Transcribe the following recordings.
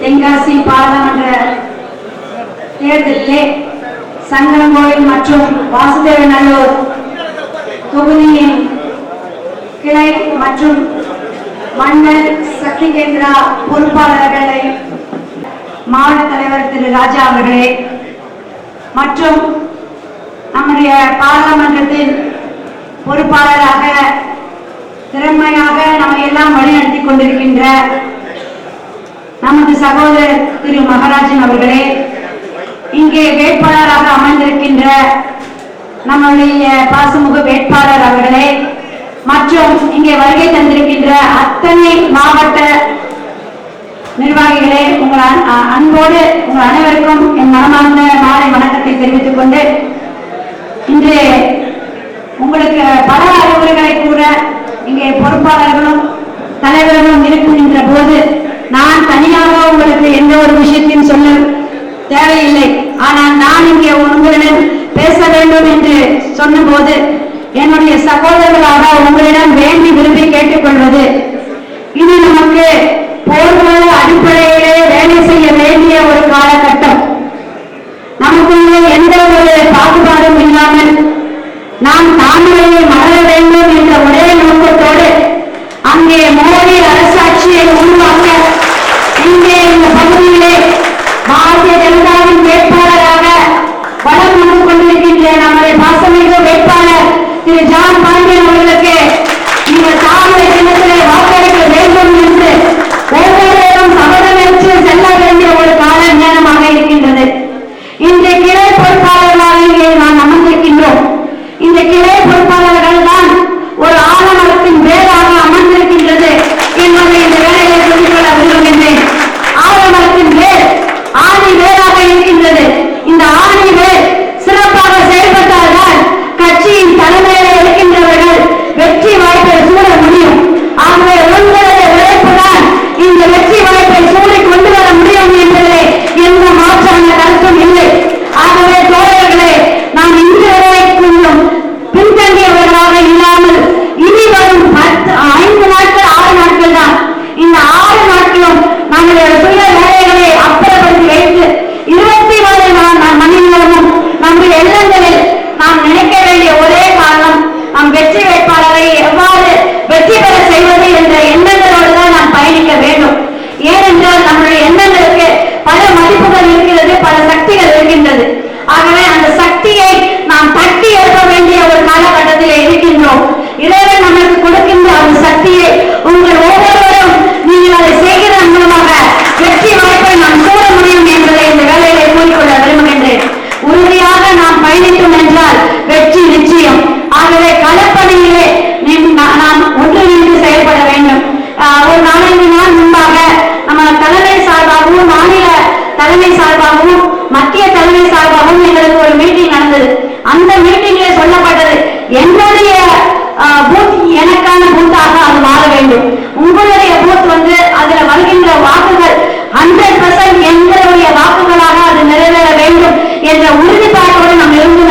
தென்காசி பாராளுமன்ற தேர்தலிலே சங்கரங்கோயில் மற்றும் வாசுதேவநல்லூர் தொகுதியின் கிளை மற்றும் மன்னர் சக்தி கேந்திரா பொறுப்பாளர்களை மாவட்ட தலைவர் திரு ராஜா அவர்களே மற்றும் நம்முடைய பாராளுமன்றத்தின் பொறுப்பாளராக திறமையாக நம்மை எல்லாம் வழிநடத்தி கொண்டிருக்கின்ற நமது சகோதரர் திரு மகராஜன் அவர்களே இங்கே வேட்பாளராக அமர்ந்திருக்கின்ற நம்முடைய பாசமுக வேட்பாளர் அவர்களே மற்றும் இங்கே வருகை தந்திருக்கின்ற அத்தனை மாவட்ட நிர்வாகிகளே உங்கள் அன்- அன்போடு உங்கள் அனைவருக்கும் என் மனமார்ந்த மாலை வணக்கத்தை தெரிவித்துக் கொண்டு இன்று உங்களுக்கு பல அறிவுரைகளை கூட இங்கே பொறுப்பாளர்களும் தலைவர்களும் இருக்கின்ற போது தனியாக உங்களுக்கு எந்த ஒரு விஷயத்தையும் சொல்ல தேவையில்லை. ஆனால் நான் இங்கே உங்களிடம் பேச வேண்டும் என்று சொன்னபோது என்னுடைய சகோதரர்களாக உங்களிடம் வேண்டி விரும்பி கேட்டுக்கொள்வது. இது நமக்கு போர்க்கால அடிப்படையிலே வேலை செய்ய வேண்டிய ஒரு காலகட்டம். நமக்குள்ளே எந்த ஒரு பாகுபாடும் இல்லாமல் நாம் தாமரையை மலர வேண்டும் என்ற ஒரே நோக்கத்தோடு அங்கே மோடி அரசாட்சியை உருவாக்க இங்கே இந்த பகுதியிலே பாரதிய ஜனதாவின் வேட்பாளராக வளம் வந்து கொண்டிருக்கின்ற நம்முடைய பாசமிகு வேட்பாளர் திரு ஜான் பாண்டியன் அவர்களுக்கு நீங்கள் தாமரை சின்னத்திலே வாக்கு சார்பாகவும் மத்திய தலைமை சார்பாகவும் எங்களுக்கு ஒரு மீட்டிங் நடந்தது. அந்த மீட்டிங்ல சொல்லப்பட்டது என்னுடைய பூத் எனக்கான பூத்தாக அது மாற வேண்டும். உங்களுடைய பூத் வந்து அதுல வருகின்ற வாக்குகள் ஹண்ட்ரட் பர்சன்ட் எங்களுடைய வாக்குகளாக அது நிறைவேற வேண்டும் என்ற உறுதிப்பாட்டோடு நாம் இருந்தோம்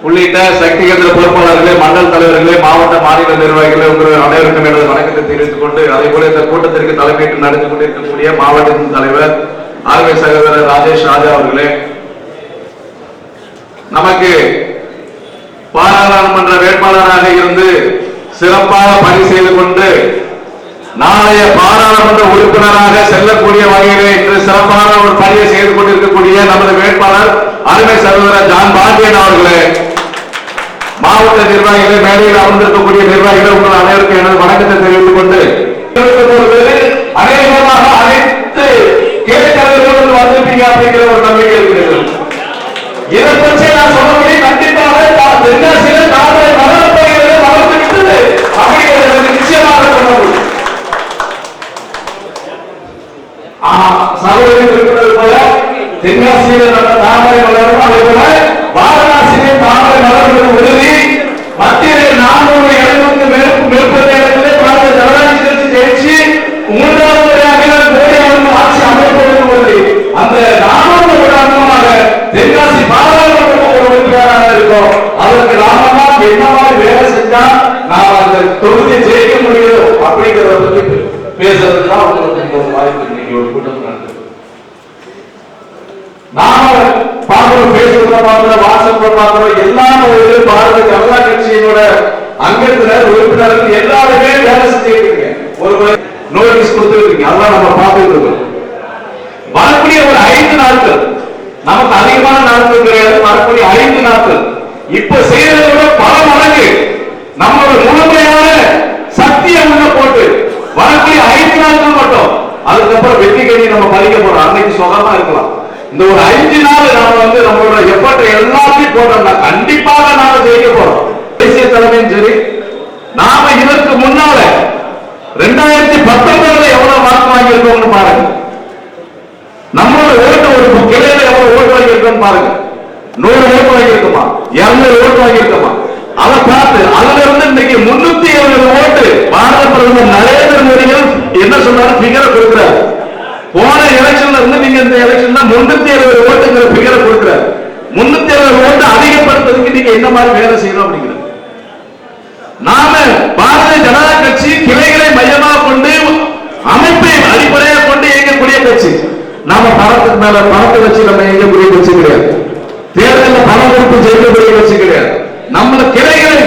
உள்ளிட்ட சக்தி கேந்திர பொறுப்பாளர்களே மண்டல் தலைவர்களே மாவட்ட மாநில நிர்வாகிகளே உங்கள் அனைவருக்கும் எனது வணக்கத்தை தெரிவித்துக் கொண்டு அதே போல இந்த கூட்டத்திற்கு தலைமையிட்டு நடந்து கொண்டிருக்கக்கூடிய மாவட்டத்தின் தலைவர் ஆர்வை சகோதரர் ராஜேஷ் ராஜா அவர்களே. நமக்கு பாராளுமன்ற வேட்பாளராக இருந்து சிறப்பாக பணி செய்து கொண்டு நாளைய பாராளுமன்ற உறுப்பினராக செல்லக்கூடிய வகையிலே இன்று சிறப்பான ஒரு பணியை செய்து கொண்டிருக்கக்கூடிய நமது வேட்பாளர் அருமை சகோதரர் ஜான் பாண்டியன் அவர்களே மாவட்ட நிர்வாகிகள் மேடையில் அமர்ந்திருக்கக்கூடிய நிர்வாகிகள் உங்கள் அனைவருக்கும் எனது வணக்கத்தை தெரிவித்துக் கொண்டு அநேகமாக அனைத்து கேட்கிறவர்களும் வந்திருப்பீங்க அப்படிங்கிற ஒரு நம்பிக்கை இருக்கிறது. இதை பற்றி நான் சொல்லக்கூடிய கண்டிப்பாக தா- நாளை தாமரை வளரப் வளர்ந்து விட்டது அப்படிங்கிறது நிச்சயமாக சொல்ல முடியும். ஆஹா, சகோதரி குறிப்பிட்டது போல தென்காசியில நல்ல தாமரை வளரும் அதே போல வாரணாசியிலே தாமரை வளர்வது உறுதி மத்தியிலே நானூறு எழுநூறு மேற்பட்ட இடத்திலே பாரதிய ஜனதா ஜெயிச்சு மூன்றாவது முறையாக மோடி அவர்கள் ஆட்சி அமைப்பது உறுதி அந்த நானூறு உதாரணமாக தென்காசி பாராளுமன்ற ஒரு உறுப்பினராக இருக்கோம். அதற்கு நாம என்ன மாதிரி வேலை செஞ்சா நாம் அந்த தொகுதியை ஜெயிக்க முடியும் அப்படிங்கிறத பத்தி பேசுறதுதான் தான் உங்களுக்கு இந்த ஒரு வாய்ப்பு இன்னைக்கு ஒரு கூட்டம் நடக்குது நாம பார்க்கிறோம் பேசுறத பார்க்கிறோம் வாட்ஸ்அப்ல பார்க்கிறோம் எல்லா ஒரு பாரதிய ஜனதா கட்சியினோட அங்கத்தினர் உறுப்பினர்கள் எல்லாருமே வேலை செஞ்சுட்டு இருக்கீங்க. ஒரு நோட்டீஸ் கொடுத்துருக்கீங்க. அதெல்லாம் நம்ம பார்த்துட்டு இருக்கோம். வரக்கூடிய ஒரு ஐந்து நாட்கள் நமக்கு அதிகமான நாட்கள் கிடையாது. வரக்கூடிய ஐந்து நாட்கள். இப்ப செய்யறதை விட பல மடங்கு நம்மளோட முழுமையான சக்தியை உள்ள போட்டு வரக்கூடிய ஐந்து நாட்கள் மட்டும். அதுக்கப்புறம் வெற்றி கணி நம்ம பறிக்க போறோம். அன்னைக்கு சுகமா இருக்கலாம். இந்த ஒரு அஞ்சு நாள் நாம வந்து நம்மளோட எஃபர்ட் எல்லாத்தையும் போட்டோம்னா கண்டிப்பாக நாம ஜெயிக்க போறோம். தேசிய தலைமையும் சரி. நாம இதற்கு முன்னால ரெண்டாயிரத்தி பத்தொன்பதுல எவ்வளவு வாக்கு வாங்கியிருக்கோம்னு பாருங்க. நம்மளோட ஓட்டு ஒரு கிளையில எவ்வளவு ஓட்டு வாங்கியிருக்கோம்னு பாருங்க. நூறு ஓட்டு வாங்கியிருக்குமா? இருநூறு ஓட்டு வாங்கியிருக்குமா? அதை பார்த்து அதுல இருந்து இன்னைக்கு முன்னூத்தி எழுபது ஓட்டு பாரத பிரதமர் நரேந்திர மோடிகள் என்ன சொன்னாரு? பிகரை கொடுக்கிறார். போன எலெக்ஷன்ல இருந்து நீங்க இந்த எலெக்ஷன்ல முன்னூத்தி அறுபது ஓட்டுங்கிற பிகரை கொடுக்குற முன்னூத்தி அறுபது ஓட்டு அதிகப்படுத்துறதுக்கு நீங்க என்ன மாதிரி வேலை செய்யணும் அப்படிங்கிற நாம பாரதிய ஜனதா கட்சி கிளைகளை மையமாக கொண்டு அமைப்பை அடிப்படையாக கொண்டு இயங்கக்கூடிய கட்சி. நாம பணத்துக்கு மேல பணத்தை வச்சு நம்ம இயங்கக்கூடிய கட்சி கிடையாது. தேர்தலில் பணம் கொடுத்து ஜெயிக்கக்கூடிய கட்சி கிடையாது. நம்ம கிளைகளை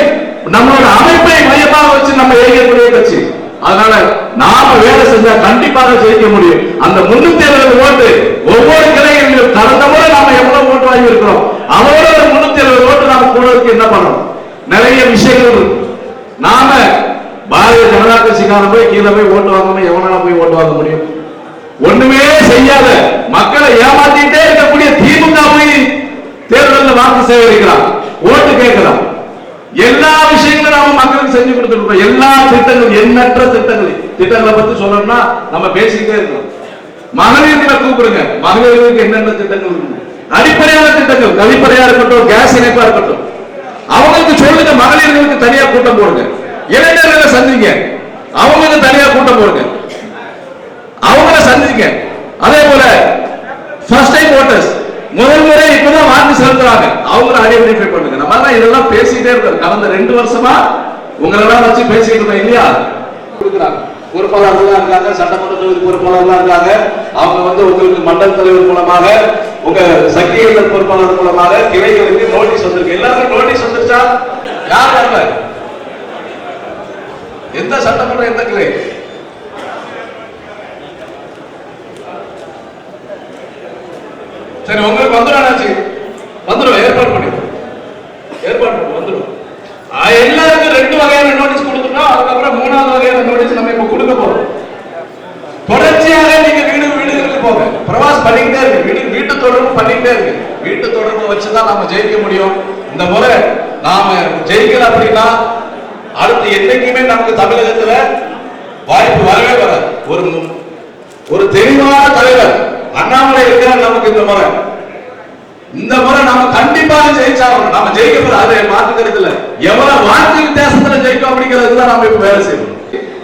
நம்மளோட அமைப்பை மையமாக வச்சு நம்ம இயங்கக்கூடிய கட்சி. அதனால நாம வேலை செஞ்சா கண்டிப்பாக ஜெயிக்க முடியும். அந்த முன்னூத்தி எழுபது ஓட்டு ஒவ்வொரு கிளைகளிலும் கடந்த முறை நாம எவ்வளவு ஓட்டு வாங்கி இருக்கிறோம் அதோட ஒரு முன்னூத்தி எழுபது ஓட்டு நாம கூடதுக்கு என்ன பண்ணணும்? நிறைய விஷயங்கள் நாம பாரதிய ஜனதா கட்சிக்கார போய் கீழே போய் ஓட்டு வாங்காம எவனால போய் ஓட்டு வாங்க முடியும்? ஒண்ணுமே செய்யாத மக்களை ஏமாத்திட்டே இருக்கக்கூடிய திமுக போய் தேர்தலில் வாக்கு சேகரிக்கிறான். ஓட்டு கேட்கிறான் எல்லா விஷயங்களும் நாம மக்களுக்கு செஞ்சு கொடுத்துருக்கோம். எல்லா திட்டங்களும் எண்ணற்ற திட்டங்கள். திட்டங்களை பத்தி சொல்லணும்னா நம்ம பேசிக்கிட்டே இருக்கோம் மகளிர்களை கூப்பிடுங்க. மகளிர்களுக்கு என்னென்ன திட்டங்கள் இருக்கு? அடிப்படையான திட்டங்கள். கழிப்பறையா இருக்கட்டும் கேஸ் இணைப்பா இருக்கட்டும். அவங்களுக்கு சொல்லுங்க மகளிர்களுக்கு தனியா கூட்டம் போடுங்க. இளைஞர்களை சந்திங்க. அவங்களுக்கு தனியா கூட்டம் போடுங்க. அவங்கள சந்திங்க அதே போல ஃபர்ஸ்ட் டைம் ஓட்டர்ஸ் முதல் முறை இப்பதான் வாக்கு செலுத்துறாங்க அவங்கள ஐடென்டிஃபை பண்ணுங்க நம்ம தான் இதெல்லாம் பேசிட்டே இருக்கோம் கடந்த ரெண்டு வருஷமா உங்களெல்லாம் வச்சு பேசிட்டு இருந்தோம் இல்லையா? கொடுக்குறாங்க. பொறுப்பாளர்கள்லாம் இருக்காங்க சட்டமன்ற தொகுதி பொறுப்பாளர்கள்லாம் இருக்காங்க. அவங்க வந்து உங்களுக்கு மண்டல் தலைவர் மூலமாக உங்க சக்திகள் பொறுப்பாளர் மூலமாக கிளைகளுக்கு நோட்டீஸ் வந்திருக்கு. எல்லாருக்கும் நோட்டீஸ் வந்துருச்சா? யார் வரல எந்த சட்டமன்ற எந்த கிளை? சரி உங்களுக்கு வந்துடும் ஆச்சு வந்துடும் ஏற்பாடு பண்ணி ஏற்பாடு வந்துடும். எல்லாருக்கும் ரெண்டு வகையான நோட்டீஸ் கொடுத்துட்டோம் அதுக்கப்புறம் மூணாவது வகையான நோட்டீஸ் நம்ம இப்ப கொடுக்க போறோம். தொடர்ச்சியாக நீங்க வீடு வீடுகளுக்கு போங்க. பிரவாஸ் பண்ணிக்கிட்டே இருக்கு. வீடு வீட்டு தொடர்பு பண்ணிக்கிட்டே இருக்கு. வீட்டு தொடர்பு வச்சுதான் நாம ஜெயிக்க முடியும். இந்த முறை நாம ஜெயிக்கல அப்படின்னா அடுத்து என்னைக்குமே நமக்கு தமிழகத்துல வாய்ப்பு வரவே வராது. ஒரு ஒரு தெளிவான தலைவர் அண்ணாமலை இருக்கிறார் நமக்கு இந்த முறை. இந்த முறை நாம கண்டிப்பாக ஜெயிச்சாகணும். நம்ம ஜெயிக்க போறது அது மாற்று இல்ல. எவ்வளவு வாக்கு வித்தியாசத்துல ஜெயிக்கும் அப்படிங்கிறது தான் நம்ம இப்ப வேலை செய்யணும்.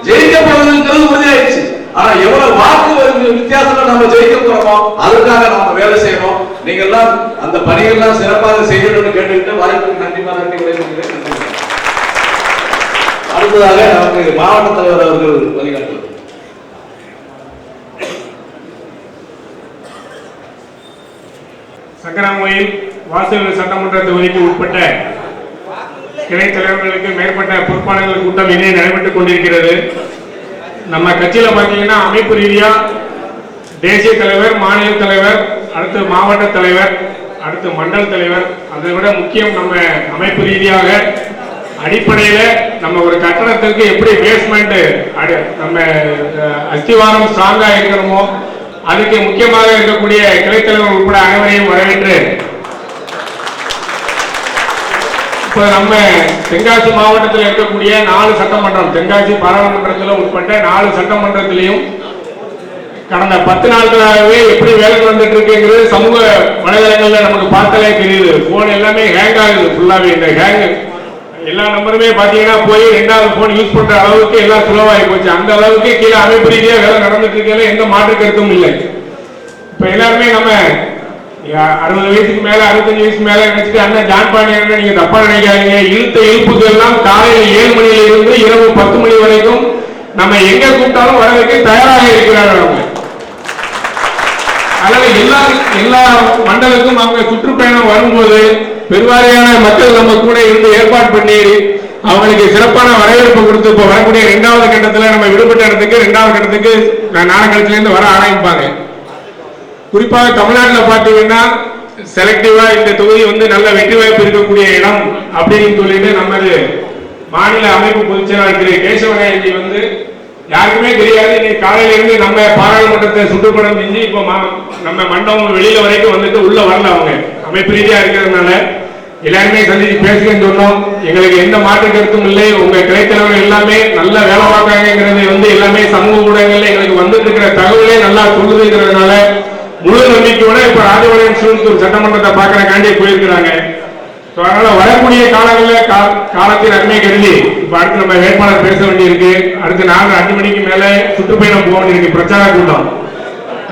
ஜெயிக்க போறதுங்கிறது உறுதியாயிடுச்சு. ஆனா எவ்வளவு வாக்கு வித்தியாசத்துல நம்ம ஜெயிக்க போறோமோ அதுக்காக நாம வேலை செய்யணும். நீங்க எல்லாம் அந்த பணிகள்லாம் சிறப்பாக செய்யணும்னு கேட்டுக்கிட்டு வாய்ப்பு கண்டிப்பா நன்றி விளைவிக்கிறேன் அடுத்ததாக நமக்கு மாவட்ட தலைவர் அவர்கள் வழிகாட்டு சக்கரமொயில் வாசல் சட்டமன்ற தொகுதிக்கு உட்பட்ட கிளை தலைவர்களுக்கு மேற்பட்ட பொறுப்பாளர்கள் கூட்டம் இணைய நடைபெற்றுக் கொண்டிருக்கிறது. நம்ம கட்சியில பார்த்தீங்கன்னா அமைப்பு ரீதியா தேசிய தலைவர் மாநில தலைவர் அடுத்து மாவட்ட தலைவர் அடுத்து மண்டல் தலைவர் அதை விட முக்கியம் நம்ம அமைப்பு ரீதியாக அடிப்படையில நம்ம ஒரு கட்டணத்துக்கு எப்படி பேஸ்மெண்ட் நம்ம அஸ்திவாரம் ஸ்ட்ராங்கா இருக்கிறோமோ அதுக்கு முக்கியமாக இருக்கக்கூடிய கிளைத்தலைவர் உட்பட அனைவரையும் வரவேற்று இப்ப நம்ம தென்காசி மாவட்டத்தில் இருக்கக்கூடிய நாலு சட்டமன்றம் தென்காசி பாராளுமன்றத்தில் உட்பட்ட நாலு சட்டமன்றத்திலையும் கடந்த பத்து நாட்களாகவே எப்படி வேலை வந்துட்டு இருக்குங்கிறது சமூக வலைதளங்கள்ல நமக்கு பார்த்தாலே தெரியுது. போன் எல்லாமே ஹேங் ஆகுது ஃபுல்லாவே இந்த ஹேங் எல்லா நம்பருமே பாத்தீங்கன்னா போய் ரெண்டாவது போன் யூஸ் பண்ற அளவுக்கு எல்லாம் சுலவாகி போச்சு. அந்த அளவுக்கு கீழே அமைப்பு ரீதியா வேலை நடந்துட்டு இருக்கையில எந்த மாற்று கருத்தும் இல்லை. இப்ப எல்லாருமே நம்ம யா- அறுபது வயசுக்கு மேல அறுபத்தஞ்சு வயசுக்கு மேல நினைச்சிட்டு அண்ணன் ஜான் பாண்டியன் நீங்க தப்பா நினைக்காதீங்க. இழுத்த இழுப்புகள் எல்லாம் காலையில ஏழு மணியில இருந்து இரவு பத்து மணி வரைக்கும் நம்ம எங்க கூப்பிட்டாலும் வரதுக்கு தயாராக இருக்கிறார்கள் அவங்க. எல்லா எல்லா மண்டலுக்கும் அவங்க சுற்றுப்பயணம் வரும்போது பெருவாரியான மக்கள் நம்ம கூட இருந்து ஏற்பாடு பண்ணி அவங்களுக்கு சிறப்பான வரவேற்பு கொடுத்து இப்போ வரக்கூடிய இரண்டாவது கட்டத்துல நம்ம விடுபட்ட இடத்துக்கு இரண்டாவது கட்டத்துக்கு நாடகத்துல இருந்து வர ஆரம்பிப்பாங்க. குறிப்பாக தமிழ்நாட்டில் பார்த்தீங்கன்னா செலக்டிவா இந்த தொகுதி வந்து நல்ல வெற்றி வாய்ப்பு இருக்கக்கூடிய இடம் அப்படின்னு சொல்லிட்டு நமது மாநில அமைப்பு பொதுச்செயலாளர் திரு கேசவராயஜி வந்து யாருக்குமே தெரியாது. இன்னைக்கு காலையில இருந்து நம்ம பாராளுமன்றத்தை சுற்றுப்படம் செஞ்சு இப்போ நம்ம மண்டபம் வெளியில வரைக்கும் வந்துட்டு உள்ள வரல அவங்க. அமைப்பு ரீதியா இருக்கிறதுனால எல்லாருமே சந்திச்சு பேசுங்கன்னு சொன்னோம். எங்களுக்கு எந்த மாற்று கருத்தும் இல்லை. உங்க கிளைத்தலைவர் எல்லாமே நல்ல வேலை பார்க்காங்கிறது வந்து எல்லாமே சமூக ஊடகங்கள்ல எங்களுக்கு வந்துட்டு இருக்கிற தகவலே நல்லா சொல்லுதுங்கிறதுனால முழு நம்பிக்கையோட இப்ப ராஜபாளையம் சிவத்தூர் சட்டமன்றத்தை பார்க்கறக்காண்டி போயிருக்கிறாங்க. அதனால வரக்கூடிய காலங்களில் காலத்தின் அருமை கருதி அடுத்து நம்ம வேட்பாளர் பேச வேண்டியிருக்கு. அடுத்து நாலு அஞ்சு மணிக்கு மேல சுற்றுப்பயணம் போக வேண்டியிருக்கு. பிரச்சார கூட்டம்.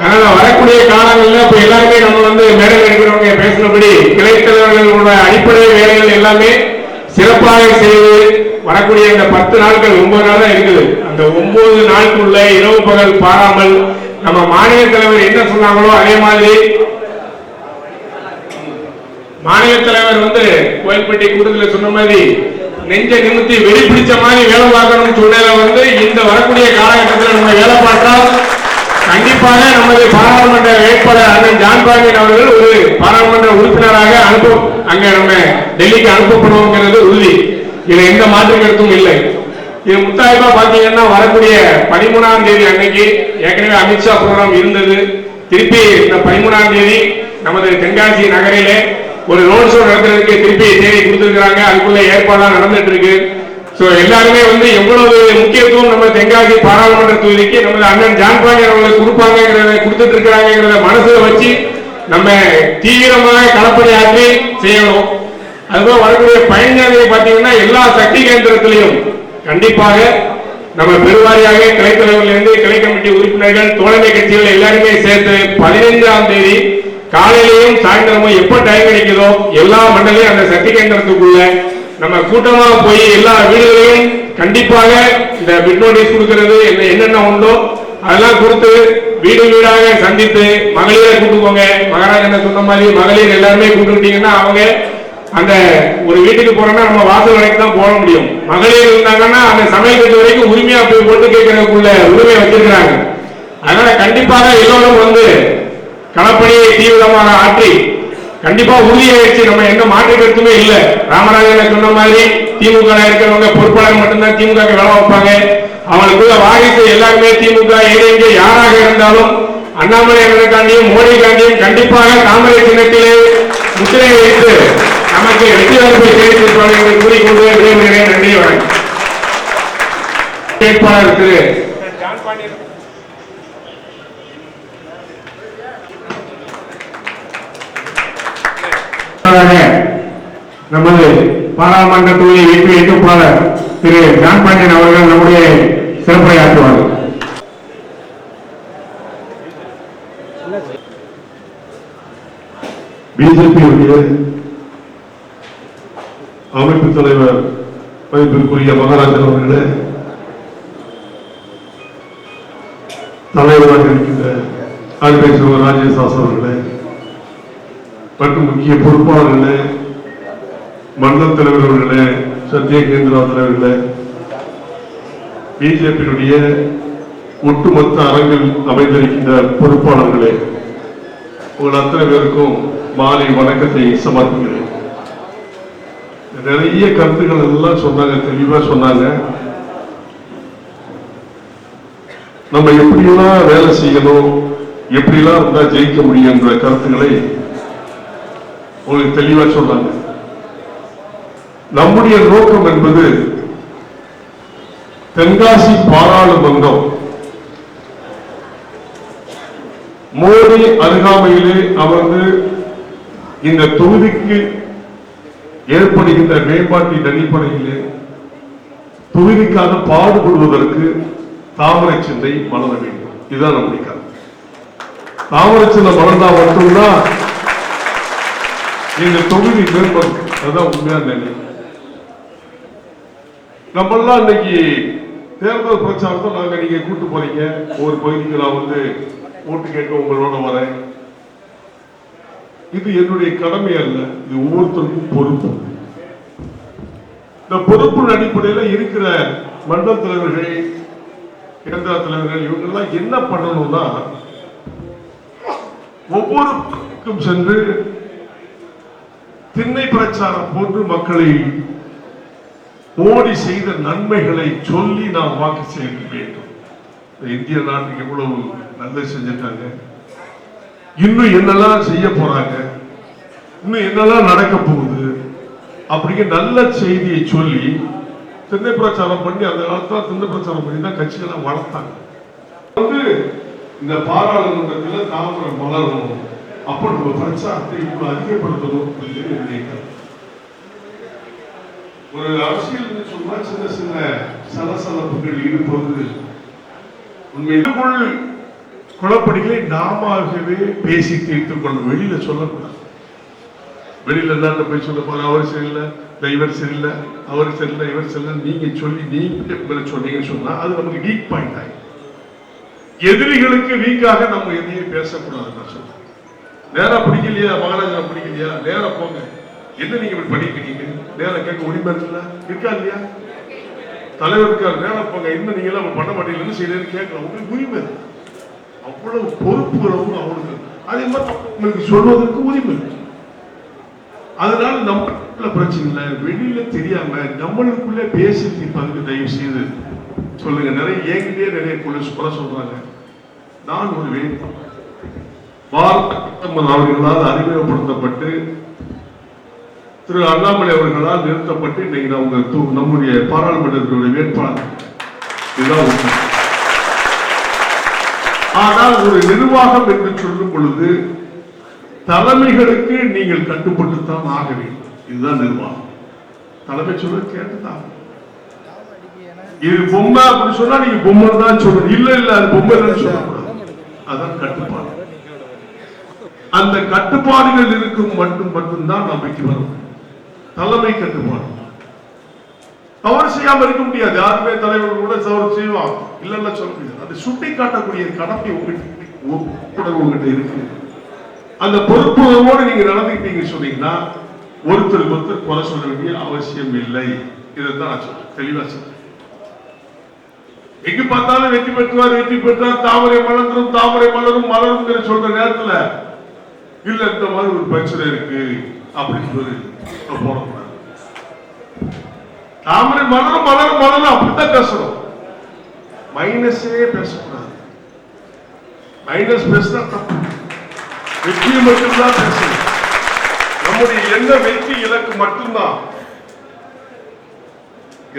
அதனால வரக்கூடிய காலங்கள்ல இப்ப எல்லாருமே நம்ம வந்து மேடையில் இருக்கிறவங்க பேசினபடி கிளைத்தலைவர்களோட அடிப்படை வேலைகள் எல்லாமே சிறப்பாக செய்து வரக்கூடிய இந்த பத்து நாட்கள் ஒன்பது நாள் தான் இருக்குது. அந்த ஒன்பது நாளுக்குள்ள இரவு பகல் பாராமல் நம்ம மாநில தலைவர் என்ன சொன்னாங்களோ அதே மாதிரி மாநில தலைவர் வந்து கோயில்பட்டி கூட்டத்தில் சொன்ன மாதிரி நெஞ்ச நிமித்தி வெடி பிடிச்ச மாதிரி வேலை பார்க்கணும்னு சொன்னதுல வந்து இந்த வரக்கூடிய காலகட்டத்தில் நம்ம வேலை பார்த்தால் கண்டிப்பாக நமது பாராளுமன்ற வேட்பாளர் அண்ணன் ஜான் பாண்டியன் அவர்கள் ஒரு பாராளுமன்ற உறுப்பினராக அனுப்ப அங்க நம்ம டெல்லிக்கு அனுப்பப்படுவோங்கிறது உறுதி. இதுல எந்த மாற்று கருத்தும் இல்லை. இது முத்தாய்ப்பா பாத்தீங்கன்னா வரக்கூடிய பதிமூணாம் தேதி அன்னைக்கு ஏற்கனவே அமித்ஷா ப்ரோக்ராம் இருந்தது. திருப்பி இந்த பதிமூணாம் தேதி நமது தென்காசி நகரிலே ஒரு ரோட் ஷோ நடத்துறதுக்கு திருப்பி தேதி கொடுத்துருக்காங்க அதுக்குள்ள ஏற்பாடுலாம் நடந்துட்டு இருக்கு ஸோ எல்லாருமே வந்து எவ்வளவு முக்கியத்துவம் நம்ம தென்காசி பாராளுமன்ற தொகுதிக்கு நம்ம அண்ணன் ஜான்பாங்க அவங்களுக்கு கொடுப்பாங்கிறத கொடுத்துட்டு இருக்கிறாங்கிறத மனசுல வச்சு நம்ம தீவிரமாக களப்பணி ஆற்றி செய்யணும். அதுபோல் வரக்கூடிய பயன்ஜாதியை பார்த்தீங்கன்னா எல்லா சக்தி கேந்திரத்திலையும் கண்டிப்பாக நம்ம பெருவாரியாக கிளைத்தலைவரிலிருந்து கிளை கமிட்டி உறுப்பினர்கள் தோழமை கட்சிகள் எல்லாருமே சேர்த்து பதினைந்தாம் தேதி காலையிலையும் சாயந்தரமும் எப்ப டைம் கிடைக்குதோ எல்லா மண்டலையும் அந்த சக்தி கேந்திரத்துக்குள்ள நம்ம கூட்டமா போய் எல்லா வீடுகளையும் கண்டிப்பாக இந்த பிட் நோட்டீஸ் கொடுக்கறது என்ன- என்னென்ன உண்டோ அதெல்லாம் கொடுத்து வீடு வீடாக சந்தித்து மகளிரை கூட்டுக்கோங்க. என்ன சொன்ன மாதிரி மகளிர் எல்லாருமே கூட்டுக்கிட்டீங்கன்னா அவங்க அந்த ஒரு வீட்டுக்கு போறோம்னா நம்ம வாசல் வரைக்கும் தான் போக முடியும். மகளிர் இருந்தாங்கன்னா அந்த சமையல் கட்டு வரைக்கும் உரிமையா போய் போட்டு கேட்கறதுக்குள்ள உரிமையை வச்சிருக்கிறாங்க. அதனால கண்டிப்பாக எல்லோரும் வந்து களப்பணியை தீவிரமாக ஆற்றி கண்டிப்பா உறுதியாயிடுச்சு நம்ம எந்த மாற்று கருத்துமே இல்ல. ராமராஜன் சொன்ன மாதிரி திமுக இருக்கிறவங்க பொறுப்பாளர் மட்டும்தான் திமுக வேலை வைப்பாங்க. அவங்களுக்குள்ள வாரிசு எல்லாருமே திமுக ஏடிஎம்கே யாராக இருந்தாலும் அண்ணாமலை அவர்களுக்காண்டியும் மோடி காண்டியும் கண்டிப்பாக தாமரை சின்னத்திலே முத்திரை வைத்து நமக்கு வெற்றி வாய்ப்பை சேர்த்திருப்பார்கள் என்று கூறிக்கொண்டு விடைபெறுகிறேன். நன்றி வணக்கம். வேட்பாளர் திரு நமது பாராளுமன்ற தொகுதியை வெற்றி வேட்பாளர் திரு ஜான் பாண்டியன் அவர்கள் நம்முடைய சிறப்புரையாற்றுவார்கள் பிஜேபியுடைய அமைப்பு தலைவர் மதிப்பிற்குரிய மகாராஜன் அவர்களே தலைவராக இருக்கின்ற ஆர்பேஸ்வர் ராஜேசாஸ் அவர்களே மற்றும் முக்கிய பொறுப்பாளர்களே மண்டல தலைவர் அவர்களே சத்யகேந்திரா தலைவர்களே பிஜேபியினுடைய ஒட்டுமொத்த அரங்கில் அமைந்திருக்கின்ற பொறுப்பாளர்களே உங்கள் அத்தனை பேருக்கும் மாலை வணக்கத்தை சமர்ப்பிக்கிறேன். நிறைய கருத்துக்கள் எல்லாம் சொன்னாங்க தெளிவா சொன்னாங்க. நம்ம எப்படியெல்லாம் வேலை செய்யணும் எப்படிலாம் இருந்தா ஜெயிக்க முடியுங்கிற கருத்துக்களை உங்களுக்கு தெளிவா சொன்னாங்க. நம்முடைய நோக்கம் என்பது தென்காசி பாராளுமன்றம் மோடி அருகாமையிலே அமர்ந்து இந்த தொகுதிக்கு ஏற்படுகின்ற மேம்பாட்டின் அடிப்படையிலே தொகுதிக்காக பாடுபடுவதற்கு தாமரை சிந்தை மலர வேண்டும். இதுதான் நம்முடைய கருத்து. தாமரை சிந்தை மலர்ந்தா மட்டும்தான் இந்த தொகுதி மேம்படும். அதுதான் உண்மையான நிலை. நம்மெல்லாம் இன்னைக்கு தேர்தல் பிரச்சாரத்தை நாங்க நீங்க கூட்டு போறீங்க. ஒரு பகுதிக்கு நான் வந்து ஓட்டு கேட்க உங்களோட வரேன். இது என்னுடைய கடமை அல்ல இது ஒவ்வொருத்தருக்கும் பொறுப்பு. இந்த பொறுப்பின் அடிப்படையில் இருக்கிற மண்டல தலைவர்கள் கேந்திர தலைவர்கள் இவங்கெல்லாம் என்ன பண்ணணும்னா ஒவ்வொருக்கும் சென்று திண்ணை பிரச்சாரம் போன்று மக்களை மோடி செய்த நன்மைகளை சொல்லி நாம் வாக்கு செய்ய வேண்டும். இந்த இந்திய நாட்டுக்கு எவ்வளவு நல்லது செஞ்சிட்டாங்க இன்னும் என்னெல்லாம் செய்ய போறாங்க. இன்னும் என்னெல்லாம் நடக்க போகுது. அப்படிங்கிற நல்ல செய்தியை சொல்லி திண்ணை பிரச்சாரம் பண்ணி அந்த காலத்துல திண்ணை பிரச்சாரம் பண்ணி தான் கட்சிகளை வளர்த்தாங்க. வந்து இந்த பாராளுமன்றத்தில் தாமரை மலரணும் அப்ப நம்ம பிரச்சாரத்தை இன்னும் அதிகப்படுத்தணும் அப்படின்னு நினைக்கிறேன். ஒரு அரசியல் சும்மா சின்ன சின்ன சலசலப்புகள் இருப்பது உண்மை இதுக்குள் குழப்படிகளை நாமவே பேசி தீர்த்து கொள்ளும் வெளியில சொல்லக்கூடாது. வெளியில என்ன போய் சொல்ல போற அவர் சரியில்லை இல்லை இவர் சரியில்லை அவர் சரியில்லை இவர் சரியில்லை. நீங்க சொல்லி நீங்க சொன்னீங்கன்னு சொன்னா அது நமக்கு வீக் பாயிண்ட் ஆகும் எதிரிகளுக்கு வீக்காக நம்ம எதையும் பேசக்கூடாது நான் சொல்றேன். நேரம் பிடிக்கலையா? மகாராஜா பிடிக்கலையா? நேரம் போங்க. என்ன நீங்க இப்படி பண்ணிட்டு இருக்கீங்க நேரம் கேட்க உரிமை இருக்குல்ல? இருக்கா இல்லையா? தலைவருக்கார் நேரம் போங்க. என்ன நீங்க எல்லாம் பண்ண மாட்டீங்கன்னு செய்யறேன்னு கேட்கலாம். உங்களுக்கு உரிமை இருக்கு அவ்வளவு பொறுப்புகளும் அவனுக்கு அதே மாதிரி உங்களுக்கு சொல்வதற்கு உரிமை அதனால நம்மள பிரச்சனை இல்லை. வெளியில தெரியாம நம்மளுக்குள்ள பேசி தீர்ப்பாங்க. தயவு செய்து சொல்லுங்க. நிறைய ஏங்கிட்டே நிறைய குழு சொல்ல சொல்றாங்க. நான் ஒரு வேட்பாளர் பாரத் அவர்களால் அறிமுகப்படுத்தப்பட்டு திரு அண்ணாமலை அவர்களால் நிறுத்தப்பட்டு இன்னைக்கு நான் நம்முடைய பாராளுமன்றத்தினுடைய வேட்பாளர். இதுதான் ஆனால் ஒரு நிர்வாகம் என்று சொல்லும் பொழுது தலைமைகளுக்கு நீங்கள் கட்டுப்பட்டுத்தான் ஆக வேண்டும். இதுதான் நிர்வாகம். தலைமை சொல்ல கேட்டுதான் இது பொம்மை அப்படின்னு சொன்னா நீங்க பொம்மை தான் சொல்லணும். இல்ல இல்ல அது பொம்மை இல்லைன்னு சொல்லக்கூடாது. அதான் கட்டுப்பாடு. அந்த கட்டுப்பாடுகள் இருக்கும் மட்டும் மட்டும்தான் நம்பிக்கை வரும். தலைமை கட்டுப்பாடு. தவறு செய்யாம இருக்க முடியாது. யாருமே தலைவர் கூட தவறு செய்வான் இல்ல இல்ல சொல்ல முடியாது. அதை சுட்டி காட்டக்கூடிய கடமை உங்ககிட்ட கூட உங்ககிட்ட இருக்கு. அந்த பொறுப்புகளோடு நீங்க நடந்துக்கிட்டீங்க சொன்னீங்கன்னா ஒருத்தர் ஒருத்தர் குறை சொல்ல வேண்டிய அவசியம் இல்லை. இதைத்தான் நான் சொல்றேன். தெளிவா சொல்றேன். எங்க பார்த்தாலும் வெற்றி பெற்றுவார் வெற்றி பெற்றார். தாமரை மலர்ந்துரும் தாமரை மலரும் மலரும் சொல்ற நேரத்துல இல்ல இந்த மாதிரி ஒரு பிரச்சனை இருக்கு அப்படின்னு சொல்லி போடக்கூடாது தாமரை மலரும் மலரும் மலரும் அப்படித்தான் பேசணும் மைனஸே பேசக்கூடாது. மைனஸ் பேசினா தப்பு. வெற்றியை மட்டும்தான் பேசணும் நம்முடைய என்ன வெற்றி இலக்கு மட்டும்தான்.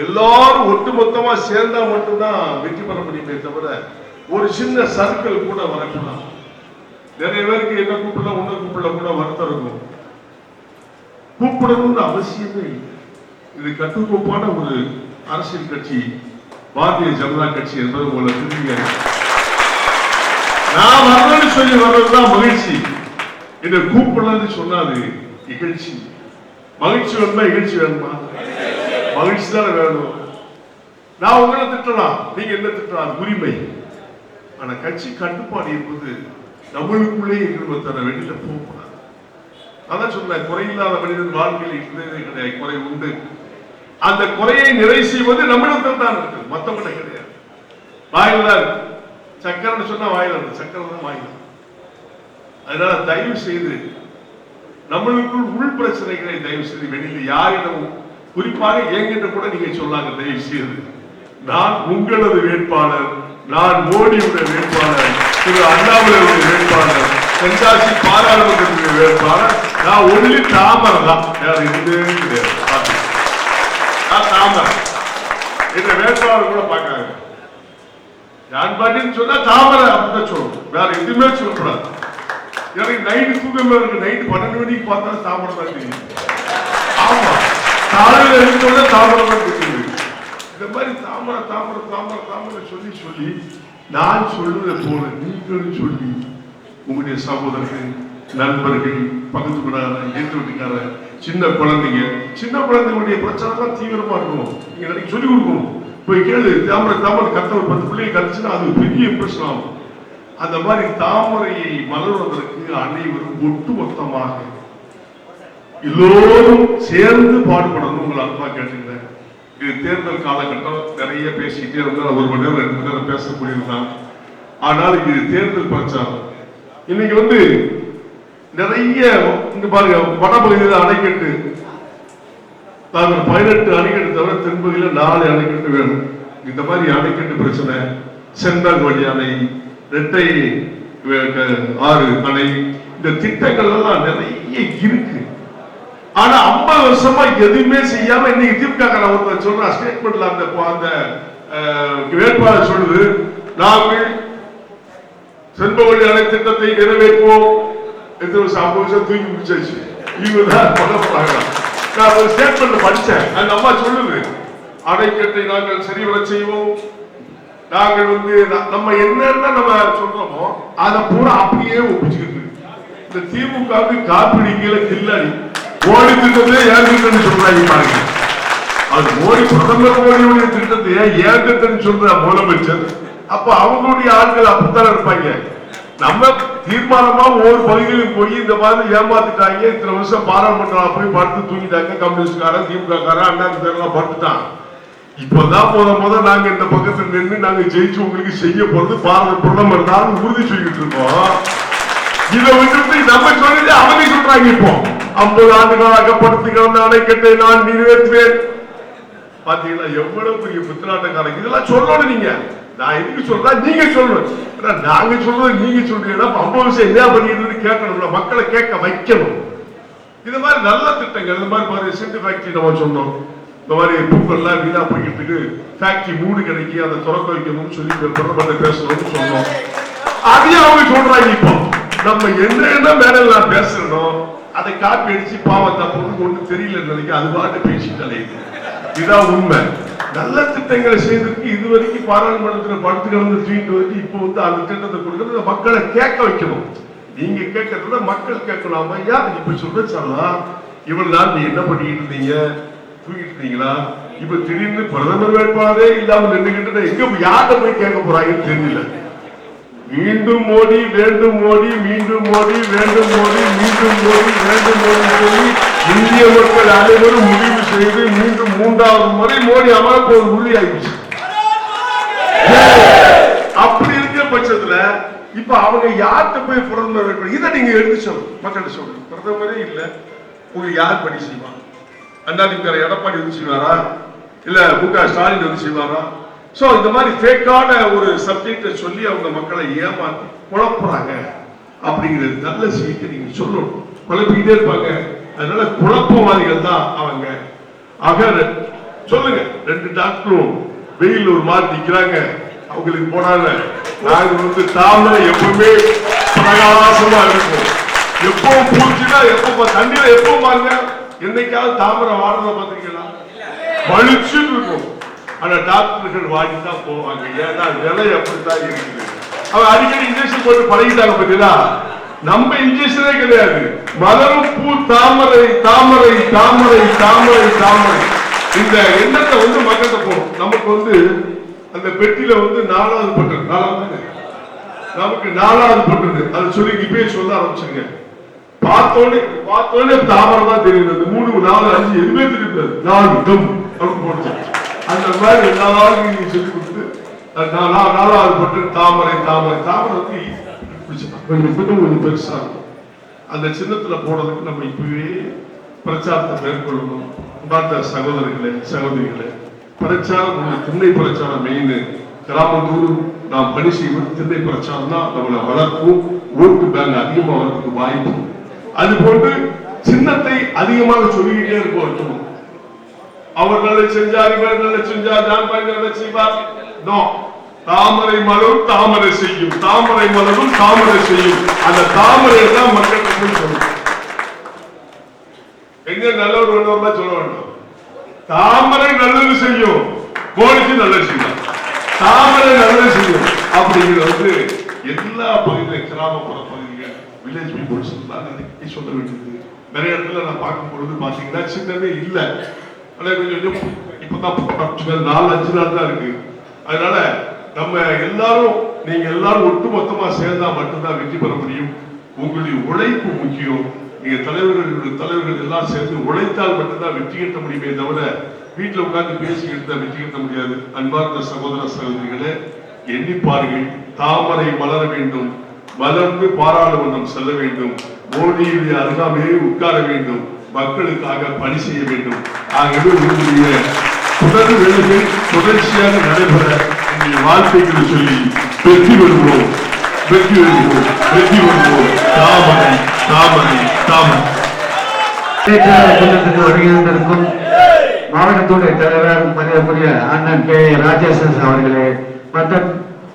எல்லாரும் ஒட்டுமொத்தமா சேர்ந்தா மட்டும்தான் வெற்றி பெற முடியுமே தவிர ஒரு சின்ன சர்க்கிள் கூட வரக்கூடாது. நிறைய பேருக்கு என்ன கூப்பிடல உன்ன கூப்பிடல கூட வருத்தம் இருக்கும். கூப்பிடணும்னு அவசியமே இல்லை. இது கட்டுக்கோப்பான ஒரு அரசியல் கட்சி பாரதிய ஜனதா கட்சி என்பது உங்களை தெரியுங்க நான் வரணும்னு சொல்லி வர்றதுதான் மகிழ்ச்சி. என்னை கூப்பிடலன்னு சொன்னாது இகழ்ச்சி. மகிழ்ச்சி வேணுமா இகழ்ச்சி வேணுமா? மகிழ்ச்சி தானே வேணும். நான் உங்களை திட்டலாம் நீங்க என்ன திட்டலாம் அது உரிமை. ஆனா கட்சி கட்டுப்பாடு என்பது நம்மளுக்குள்ளே இருக்கிற தர வெளியில போகக்கூடாது. அதான் சொன்னேன் குறையில்லாத மனிதன் வாழ்க்கையில் இருந்ததே கிடையாது குறை உண்டு. அந்த குறையை நிறை செய்வது நம்மிடத்தில் தான் இருக்கு மத்தவங்க கிடையாது. வாயில் தான் இருக்கு. சக்கரைன்னு சொன்னா வாயில் இருக்கு சக்கரம் தான் வாயில் அதனால தயவு செய்து நம்மளுக்குள் உள் பிரச்சனைகளை தயவு செய்து வெளியில் யாரிடமும் குறிப்பாக என்கிட்ட கூட நீங்க சொல்லாங்க தயவு செய்து. நான் உங்களது வேட்பாளர் நான் மோடியுடைய வேட்பாளர் திரு அண்ணாமலையுடைய வேட்பாளர் தென்காசி பாராளுமன்றத்துடைய வேட்பாளர் நான் ஒன்லி தாமரை தான். வேற எதுவுமே கிடையாது. நான் தாமரை. இந்த வேட்பாளர் கூட பார்க்கறாங்க நான் பாட்டின்னு சொன்னா தாமரை அப்படின்னு சொல்லணும் வேற எதுவுமே சொல்லக்கூடாது. எனக்கு நைட்டு தூக்கம் இருக்கு நைட்டு பன்னெண்டு மணிக்கு பார்த்தா தாமரை தான் தெரியும். ஆமா. காலையில் எழுந்தோட தாமரை தான் தெரியுது. இந்த மாதிரி தாமரை தாமரை தாமரை தாமரை சொல்லி சொல்லி நான் சொல்லுவதை போல நீங்களும் சொல்லி உங்களுடைய சகோதரர்கள் நண்பர்கள் பக்கத்து வீடார ஏற்று வீட்டுக்கார சின்ன குழந்தைங்க சின்ன குழந்தைங்களுடைய பிரச்சாரம் தான் தீவிரமா இருக்கணும் நீங்க நினைக்க சொல்லி கொடுக்கணும். போய் கேளு தாமரை தாமரை கத்த ஒரு பத்து பிள்ளைங்க கத்துச்சுன்னா அது பெரிய பிரச்சனை ஆகும். அந்த மாதிரி தாமரையை மலர்வதற்கு அனைவரும் ஒட்டு மொத்தமாக எல்லோரும் சேர்ந்து பாடுபடணும் உங்களை அன்பா கேட்டுக்கிறேன். இது தேர்தல் காலகட்டம் நிறைய பேசிக்கிட்டே இருந்தால் ஒரு மணி நேரம் ரெண்டு மணி நேரம் பேசக்கூடியதுதான் ஆனால் இது தேர்தல் பிரச்சாரம். இன்னைக்கு வந்து நிறைய இங்க பாருங்க வடபகுதியில் அணைக்கட்டு. நாங்கள் பதினெட்டு அணைக்கட்டு தவிர தென்பகுதியில் நாலு அணைக்கட்டு வேணும். இந்த மாதிரி அணைக்கட்டு பிரச்சனை செந்தால் வழி அணை ரெட்டை ஆறு அணை இந்த திட்டங்கள் எல்லாம் நிறைய இருக்கு. ஆனா ஐம்பது வருஷமா எதுவுமே செய்யாம இன்னைக்கு திமுக ஒருத்தர் சொல்ற ஸ்டேட்மெண்ட்ல அந்த அந்த அஹ், வேட்பாளர் சொல்லுது நாங்கள் செண்பவழி அணை திட்டத்தை நிறைவேற்றுவோம். எத்தனை வருஷம் ஐம்பது வருஷம் தூக்கி முடிச்சாச்சு இவங்க தான் பண்ண போறாங்க நான் ஒரு ஸ்டேட்மெண்ட் படிச்சேன் அந்த அம்மா சொல்லுது அணைக்கட்டை நாங்கள் சரிவர செய்வோம் நாங்கள் வந்து நம்ம என்னென்ன நம்ம சொல்றோமோ அதை பூரா அப்படியே ஒப்பிச்சுக்கிட்டு இந்த திமுகவுக்கு காப்பீடு கீழே கில்லாடி ஓடி திட்டத்தை ஏன் திட்டம்னு சொல்றாங்க பாருங்க அது மோடி பிரதமர் மோடியுடைய திட்டத்தை ஏன் திட்டம்னு சொல்ற முதலமைச்சர் அப்ப அவங்களுடைய ஆட்கள் அப்படித்தான் இருப்பாங்க நம்ம தீர்மானமா ஒவ்வொரு பகுதியிலும் போய் இந்த மாதிரி ஏமாத்துட்டாங்க. இத்தனை வருஷம் பாராளுமன்றம் போய் படுத்து தூங்கிட்டாங்க. கம்யூனிஸ்ட்காரன் திமுக காரன் அண்ணா பேர்லாம் படுத்துட்டான். இப்பதான் போத போத நாங்க இந்த பக்கத்துல நின்று நாங்க ஜெயிச்சு உங்களுக்கு செய்ய போறது பாரத பிரதமர் தான் உறுதி சொல்லிட்டு இருக்கோம். இதை விட்டு நம்ம சொல்லி அவங்க சொல்றாங்க இப்போ. ஐம்பது ஆண்டுகளாக படுத்து கிடந்த அணைக்கட்டை நான் நிறைவேற்றுவேன். பாத்தீங்களா எவ்வளவு பெரிய புத்திராட்டக்காரங்க. இதெல்லாம் சொல்லணும் நீங்க. நான் எதுக்கு சொல்றேன்? நீங்க சொல்லணும். ஏன்னா நாங்க சொல்றது நீங்க சொல்றீங்கன்னா அப்ப ஐம்பது வருஷம் என்ன பண்ணிடுன்னு கேட்கணும்ல. மக்களை கேட்க வைக்கணும். இது மாதிரி நல்ல திட்டங்கள் இந்த மாதிரி பாரு சிண்டு ஃபேக்டரி நம்ம சொன்னோம். இந்த மாதிரி பூக்கள்லாம் வீணா போய்கிட்டு ஃபேக்டரி மூடு கிடைக்கி அதை திறக்க வைக்கணும்னு சொல்லி பிரதமர் பேசணும்னு சொன்னோம். அதையும் அவங்க சொல்றாங்க இப்போ. நம்ம என்ன என்ன நான் பேசணும் அதை காப்பி அடிச்சு பாவம் தப்பு ஒண்ணு தெரியல நினைக்க அது பாட்டு பேசிட்டு அலையுது இதுதான் உண்மை. நல்ல திட்டங்களை செய்திருக்கு இது வரைக்கும் பாராளுமன்றத்தில் படுத்து கிடந்து தூக்கிட்டு வந்து இப்போ வந்து அந்த திட்டத்தை கொடுக்கறது மக்களை கேட்க வைக்கணும். நீங்க கேட்கறத மக்கள் கேட்கலாம் ஐயா இப்ப சொல்ல சொல்லலாம் இவ்வளவு நாள் நீ என்ன பண்ணிட்டு இருந்தீங்க? தூக்கிட்டு இருந்தீங்களா? இப்ப திடீர்னு பிரதமர் வேட்பாளரே இல்லாம நின்றுகிட்டு எங்க யார்கிட்ட போய் கேட்க போறாங்கன்னு தெரியல. மீண்டும் மோடி வேண்டும் மோடி மீண்டும் மோடி வேண்டும் மோடி மீண்டும் மோடி வேண்டும் மோடி சொல்லி இந்திய மக்கள் அனைவரும் முடிவு செய்து மீண்டும் மூன்றாவது முறை மோடி அமரப்போது ஒரு உறுதி ஆயிடுச்சு. அப்படி இருக்கிற பட்சத்துல இப்ப அவங்க யார்கிட்ட போய் பிரதமர் இருக்கணும் இதை நீங்க எடுத்து சொல்லணும் மக்கள் சொல்லணும் பிரதமரே இல்ல. உங்க யார் பணி செய்வாங்க? அண்ணாதிமுக எடப்பாடி வந்து செய்வாரா? இல்ல மு க ஸ்டாலின் வந்து செய்வாரா? சோ இந்த மாதிரி ஃபேக்கான ஒரு சப்ஜெக்ட சொல்லி அவங்க மக்களை ஏமாத்தி குழப்புறாங்க. அப்படிங்கிறது நல்ல செய்தியை நீங்க சொல்லணும். குழப்பிக்கிட்டே இருப்பாங்க. அதனால குழப்பவாதிகள் தான் அவங்க. ஆக சொல்லுங்க. ரெண்டு டாக்டரும் வெயில் ஒரு மாதிரி நிக்கிறாங்க. அவங்களுக்கு போனாங்க நாங்க வந்து தாமரை எப்பவுமே பிரகாசமா இருக்கும். எப்போ பூச்சினா எப்போ தண்ணியில எப்போ பாருங்க. என்னைக்காவது தாமரை வாடுறத பாத்தீங்களா பளிச்சுன்னு இருக்கும். ஆனா டாக்டர்கள் வாடி தான் போவாங்க. ஏன்னா விலை அப்படித்தான் இருக்குது. அவங்க அடிக்கடி இன்ஜெக்ஷன் போட்டு பழகிட்டாங்க பார்த்தீங்களா? நம்ம இன்ஜெக்ஷனே கிடையாது. மலரும் பூ தாமரை தாமரை தாமரை தாமரை தாமரை. இந்த எண்ணத்தை வந்து மக்கள்கிட்ட போகும் நமக்கு வந்து அந்த பெட்டியில வந்து நாலாவது பட்டது நாலாவது நமக்கு நாலாவது பட்டது அதை சொல்லி இப்பயே சொல்ல ஆரம்பிச்சிருங்க. பார்த்தோன்னே பார்த்தோன்னே தாமரை தான் தெரியுது. அந்த மூணு நாலு அஞ்சு எதுவுமே தெரியாது. நாலு டம் அப்படின்னு போட்டு அந்த மாதிரி நாலாவது நீங்க சொல்லி கொடுத்து நாலாவது பட்டு தாமரை தாமரை. தாமரை வந்து கொஞ்சம் பெரும் கொஞ்சம் பெருசாக இருக்கும் அந்த சின்னத்துல போடுறதுக்கு நம்ம இப்பவே பிரச்சாரத்தை மேற்கொள்ளணும் பார்த்த சகோதரர்களே சகோதரிகளே பிரச்சாரம் நம்ம திண்ணை பிரச்சாரம் மெயின் கிராமத்தோறும் நாம் பணி செய்வது திண்ணை பிரச்சாரம் தான் நம்மளை வளர்க்கும் ஓட்டு பேங்க் அதிகமா வரதுக்கு வாய்ப்பு அது போன்று சின்னத்தை அதிகமாக சொல்லிக்கிட்டே இருக்க அவர் நல்ல செஞ்சார் இவர் நல்ல செஞ்சார் நான் பாய் நல்ல செய்வார் தாமரை மலரும் தாமரை செய்யும். தாமரை மலரும் தாமரை செய்யும். அந்த தாமரை தான் மக்களுக்கு போய் சொல்லணும் எங்க நல்லவர் ஒன்றா சொல்ல வேண்டும். தாமரை நல்லது செய்யும். கோழிக்கு நல்லது செய்யும். தாமரை நல்லது செய்யும். அப்படிங்கிறது வந்து எல்லா பகுதியிலும் கிராமப்புற பகுதிகள் வில்லேஜ் பீப்புள்ஸ் எல்லாம் சொல்ல வேண்டியது. நிறைய இடத்துல நான் பார்க்கும் பொழுது பாத்தீங்கன்னா சின்னமே இல்லை. கொஞ்சம் கொஞ்சம் இப்பதான் நாலு அஞ்சு நாள் தான் இருக்கு. அதனால நம்ம எல்லாரும் நீங்க எல்லாரும் ஒட்டுமொத்தமா சேர்ந்தா மட்டும்தான் வெற்றி பெற முடியும். உங்களுடைய உழைப்பு முக்கியம். நீங்க தலைவர்கள் தலைவர்கள் எல்லாம் சேர்ந்து உழைத்தால் மட்டும்தான் வெற்றி கட்ட முடியுமே தவிர வீட்டில் உட்கார்ந்து பேசிக்கிட்டு தான் வெற்றி கட்ட முடியாது. அன்பார்ந்த சகோதர சகோதரிகளே எண்ணிப்பார்கள் தாமரை மலர வேண்டும். மலர்ந்து பாராளுமன்றம் செல்ல வேண்டும். மோடியுடைய அருகாமையை உட்கார வேண்டும். மக்களுக்காக பணி செய்ய வேண்டும். ஆகவே உங்களுடைய தொடர் வேலைகள் தொடர்ச்சியாக நடைபெற என்னுடைய வாழ்க்கைகளை சொல்லி வெற்றி பெறுவோம் வெற்றி பெறுவோம் வெற்றி பெறுவோம் தாமரை தாமரை தாமரை கூட்டத்துக்கு வருகின்றிருக்கும் மாவட்டத்துடைய தலைவர் மரியாதைக்குரிய அண்ணன் கே ராஜேஷன் அவர்களே மற்றும்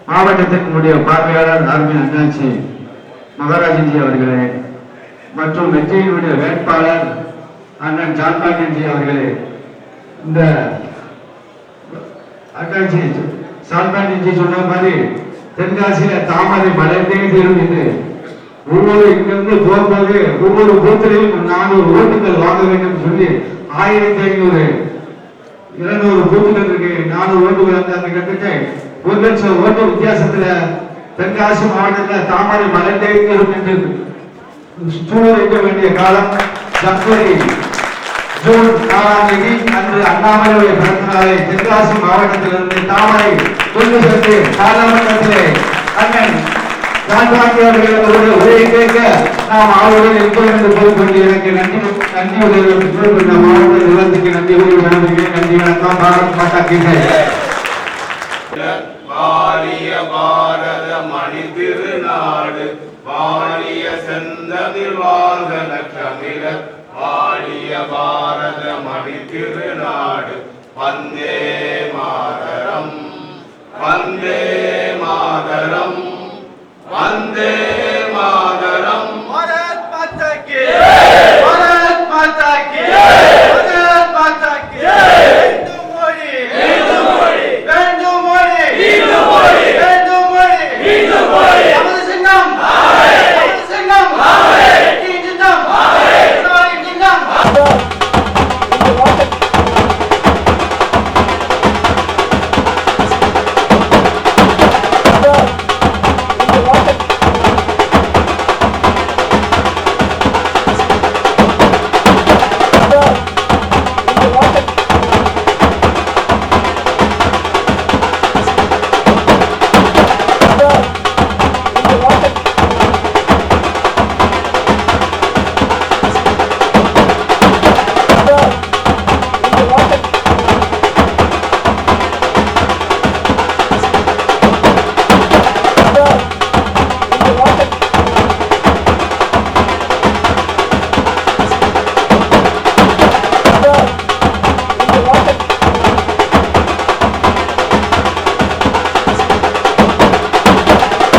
மாவட்டத்தினுடைய பார்வையாளர் ஆர்மி அண்ணாச்சி மகாராஜன்ஜி அவர்களே மற்றும் வெற்றியினுடைய வேட்பாளர் அண்ணன் ஜான்பாண்டியன்ஜி அவர்களே இந்த அண்ணாச்சி சால்பாண்டியன்ஜி சொன்ன மாதிரி தென்காசியில தாமரை மலர்ந்தே தீரும் என்று ஒவ்வொரு இங்கிருந்து போகும்போது ஒவ்வொரு பூத்திலையும் நானூறு ஓட்டுகள் வாங்க வேண்டும் சொல்லி ஆயிரத்தி ஐநூறு இருநூறு பூத்துகள் இருக்கு. நானூறு ஓட்டுகள் வந்து அந்த கிட்டத்தட்ட ஒரு லட்சம் ஓட்டு வித்தியாசத்துல தென்காசி மாவட்டத்தில் தாமரை மலர்ந்தே தீரும் என்று சூழல் வைக்க வேண்டிய காலம் ஜனவரி ஜூன் நாலாம் தேதி அன்று அண்ணாமலையுடைய பிறந்த நாளை தென்காசி மாவட்டத்திலிருந்து தாமரை கொண்டு நாடாளுமன்றத்திலே அண்ணன் கால்வாங்கி அவர்களுடைய உரையை கேட்க நாம் ஆளுடன் இருப்போம் என்று கூறிக்கொண்டு எனக்கு நன்றி நன்றி உதவி மாவட்ட நிறுவனத்துக்கு நன்றி உதவி வழங்குகிறேன் நன்றி வணக்கம். பாரத் பாரத மணி திருநாடு செந்தமிழ் வாழ்க வாழிய பாரத மணி திருநாடு வந்தே மாதரம் வந்தே மாதரம் வந்தே மாதரம். மரத் மத்தக்கே